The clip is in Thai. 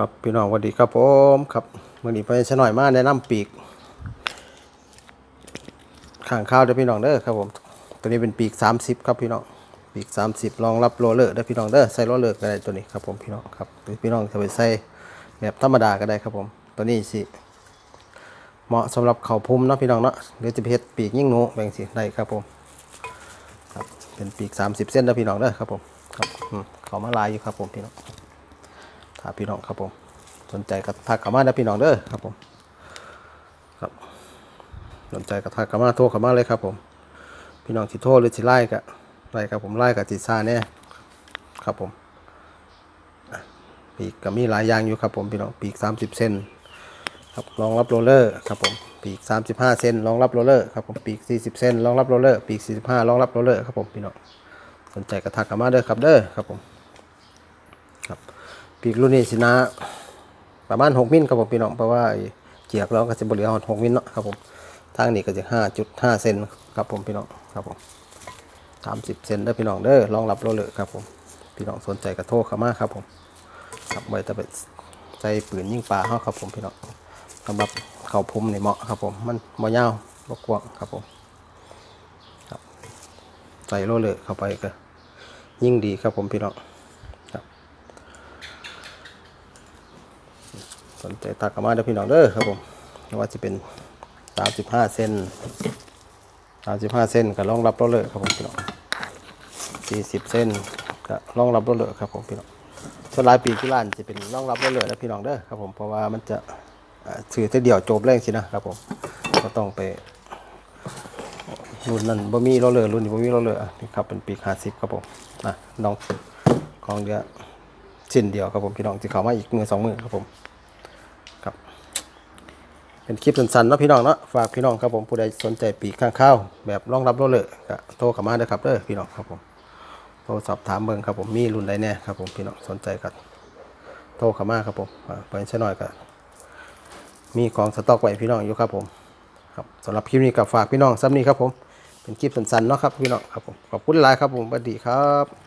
ครับพี่น้องสวัสดีครับผมครับมื่อนี้ไปชะหน่อยมาแนะนำปีกข้างข้าวเด้อพี่น้องเด้อครับผมตัวนี้เป็นปีก 30 ครับพี่น้องปีก 30รองรับโรลเลอร์เด้พี่น้องเด้อใส่โรลเลอร์ก็ได้ตัวนี้ครับผมพี่น้องครับหรือพี่น้องจะไปใส่แบบธรรมดาก็ได้ครับผมตัวนี้สิเหมาะสำหรับเข่าพุ่มเนาะพี่น้องเนาะหรือจะเฮ็ดปีกยิ่งหนูแบ่งสิได้ครับผมครับเป็นปีก 30 เส้นเด้อพี่น้องเด้อครับผมครับเขามาลายอยู่ครับผมพี่น้องาพี่น้องครับผม สนใจก็ทักเข้ามาได้พี่น้องเด้อครับผม ครับ สนใจก็ทักเข้ามาโทรเข้ามาเลยครับผม พี่น้องสิโทรหรือสิไล่ก็ไล่ครับผมไล่กับจิซ่าแน่ครับผม ปีกก็มีหลายอย่างอยู่ครับผมพี่น้อง ปีก 30เซนครับรองรับโรลเลอร์ครับผมปีก 35 เซนรองรับโรลเลอร์ครับผมปีก 40 เซนรองรับโรลเลอร์ปีก 45รองรับโรลเลอร์ครับผมพี่น้องสนใจก็ทักเข้ามาเด้อครับเด้อครับผม ปีกรุ่นนี้สินะ ประมาณ 6มิลครับผมพี่น้องเพราะว่าเจียกเราก็จะบริหาร6มิลเนาะครับผมทางนี้ก็จะ5.5เซนครับผมพี่น้องครับผม30เซนเด้อพี่น้องเด้อรองรับโรลเลอครับผมพี่น้องสนใจก็โทรเข้ามาครับผมครับไว้จะไปใส่ปืนยิงปลาเฮาครับผมพี่น้องสำหรับเขาพุ่มนี่เหมาะครับผมมันบ่ยาวบกวงครับผมครับใส่โรลเลอเข้าไปก็ยิ่งดีครับผมพี่น้อง นใจตักกลับมาเด้อพี่น้องเด้อครับผมว่าจะเป็น35เซน35เซนก็รองรับรถเลยครับผมพี่น้อง40เซนก็รองรับรถเลยครับผมพี่น้องส่วนลายปีกที่ร้านจะเป็นรองรับรถเลยนะพี่น้องเด้อครับผมเพราะว่ามันจะถือแต่เดี่ยวจบแรงสินะครับผมก็ต้องไปรุ่นนั้นบ่มีรถเลยรุ่นนี้บ่มีรถเลยนี่ครับเป็นปีก50ครับผมอะน้องของเดียวชิ้นเดียวครับผมพี่น้องที่เขามาอีกมือสองมือครับผม เป็นคลิปสั้นๆเนาะพี่น้องเนาะฝากพี่น้องครับผมผู้ใดสนใจปีกข้างข้าวแบบรองรับโรลเลอร์ก็โทรเข้ามาเด้อครับเด้อพี่น้องครับผมโทรสอบถามเบิ่งครับผมมีรุ่นใดแน่ครับผมพี่น้องสนใจก็โทรเข้ามาครับผมอ่าไปใช้หน่อยก็มีของสต็อกไว้พี่น้องอยู่ครับผมครับสำหรับคลิปนี้ก็ฝากพี่น้องซ้ำนี้ครับผมเป็นคลิปสั้นๆเนาะครับพี่น้องครับผมขอบคุณหลายครับผมสวัสดีครับ